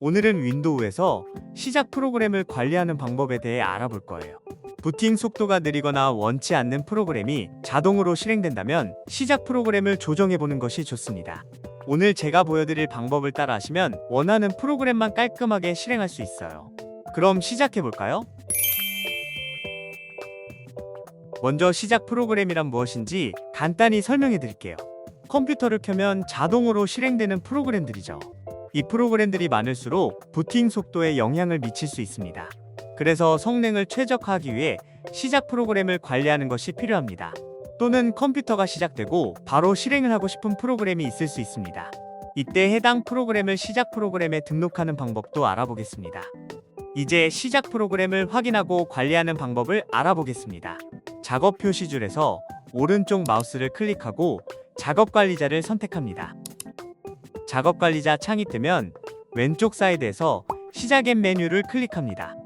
오늘은 윈도우에서 시작 프로그램을 관리하는 방법에 대해 알아볼 거예요. 부팅 속도가 느리거나 원치 않는 프로그램이 자동으로 실행된다면 시작 프로그램을 조정해 보는 것이 좋습니다. 오늘 제가 보여드릴 방법을 따라 하시면 원하는 프로그램만 깔끔하게 실행할 수 있어요. 그럼 시작해 볼까요? 먼저 시작 프로그램이란 무엇인지 간단히 설명해 드릴게요. 컴퓨터를 켜면 자동으로 실행되는 프로그램들이죠. 이 프로그램들이 많을수록 부팅 속도에 영향을 미칠 수 있습니다. 그래서 성능을 최적화하기 위해 시작 프로그램을 관리하는 것이 필요합니다. 또는 컴퓨터가 시작되고 바로 실행을 하고 싶은 프로그램이 있을 수 있습니다. 이때 해당 프로그램을 시작 프로그램에 등록하는 방법도 알아보겠습니다. 이제 시작 프로그램을 확인하고 관리하는 방법을 알아보겠습니다. 작업 표시줄에서 오른쪽 마우스를 클릭하고 작업 관리자를 선택합니다. 작업 관리자 창이 뜨면 왼쪽 사이드에서 시작 앱 메뉴를 클릭합니다.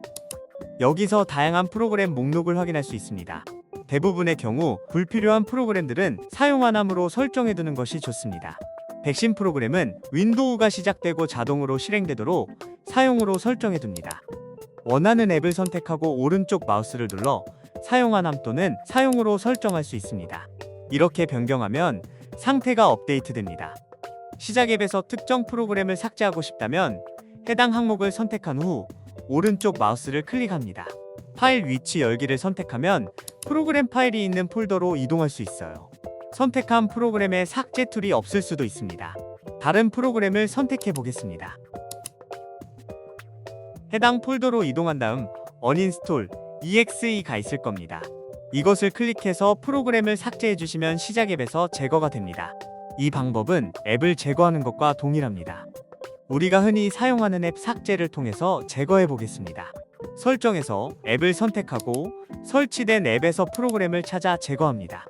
여기서 다양한 프로그램 목록을 확인할 수 있습니다. 대부분의 경우 불필요한 프로그램들은 사용 안 함으로 설정해 두는 것이 좋습니다. 백신 프로그램은 윈도우가 시작되고 자동으로 실행되도록 사용으로 설정해 둡니다. 원하는 앱을 선택하고 오른쪽 마우스를 눌러 사용 안 함 또는 사용으로 설정할 수 있습니다. 이렇게 변경하면 상태가 업데이트됩니다. 시작 앱에서 특정 프로그램을 삭제하고 싶다면 해당 항목을 선택한 후 오른쪽 마우스를 클릭합니다. 파일 위치 열기를 선택하면 프로그램 파일이 있는 폴더로 이동할 수 있어요. 선택한 프로그램에 삭제 툴이 없을 수도 있습니다. 다른 프로그램을 선택해 보겠습니다. 해당 폴더로 이동한 다음 uninstall exe가 있을 겁니다. 이것을 클릭해서 프로그램을 삭제해 주시면 시작 앱에서 제거가 됩니다. 이 방법은 앱을 제거하는 것과 동일합니다. 우리가 흔히 사용하는 앱 삭제를 통해서 제거해 보겠습니다. 설정에서 앱을 선택하고 설치된 앱에서 프로그램을 찾아 제거합니다.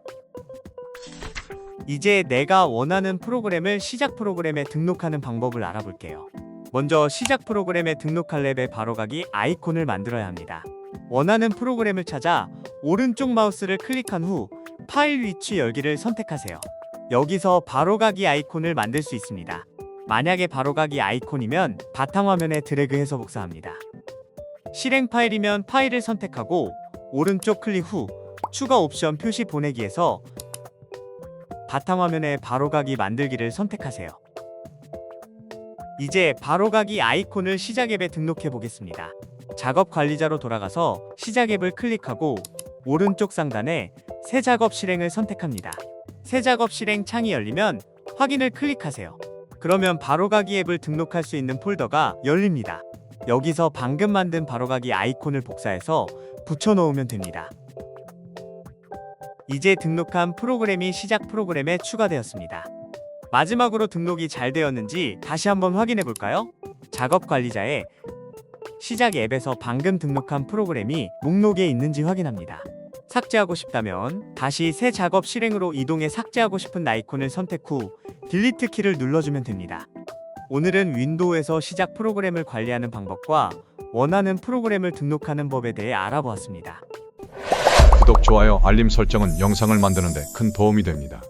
이제 내가 원하는 프로그램을 시작 프로그램에 등록하는 방법을 알아볼게요. 먼저 시작 프로그램에 등록할 앱의 바로가기 아이콘을 만들어야 합니다. 원하는 프로그램을 찾아 오른쪽 마우스를 클릭한 후 파일 위치 열기를 선택하세요. 여기서 바로가기 아이콘을 만들 수 있습니다. 만약에 바로가기 아이콘이면 바탕화면에 드래그해서 복사합니다. 실행 파일이면 파일을 선택하고 오른쪽 클릭 후 추가 옵션 표시 보내기에서 바탕화면에 바로가기 만들기를 선택하세요. 이제 바로가기 아이콘을 시작 앱에 등록해 보겠습니다. 작업 관리자로 돌아가서 시작 앱을 클릭하고 오른쪽 상단에 새 작업 실행을 선택합니다. 새 작업 실행 창이 열리면 확인을 클릭하세요. 그러면 바로가기 앱을 등록할 수 있는 폴더가 열립니다. 여기서 방금 만든 바로가기 아이콘을 복사해서 붙여넣으면 됩니다. 이제 등록한 프로그램이 시작 프로그램에 추가되었습니다. 마지막으로 등록이 잘 되었는지 다시 한번 확인해 볼까요? 작업 관리자에 시작 앱에서 방금 등록한 프로그램이 목록에 있는지 확인합니다. 삭제하고 싶다면 다시 새 작업 실행으로 이동해 삭제하고 싶은 아이콘을 선택 후 딜리트 키를 눌러주면 됩니다. 오늘은 윈도우에서 시작 프로그램을 관리하는 방법과 원하는 프로그램을 등록하는 법에 대해 알아보았습니다. 구독, 좋아요, 알림 설정은 영상을 만드는 데 큰 도움이 됩니다.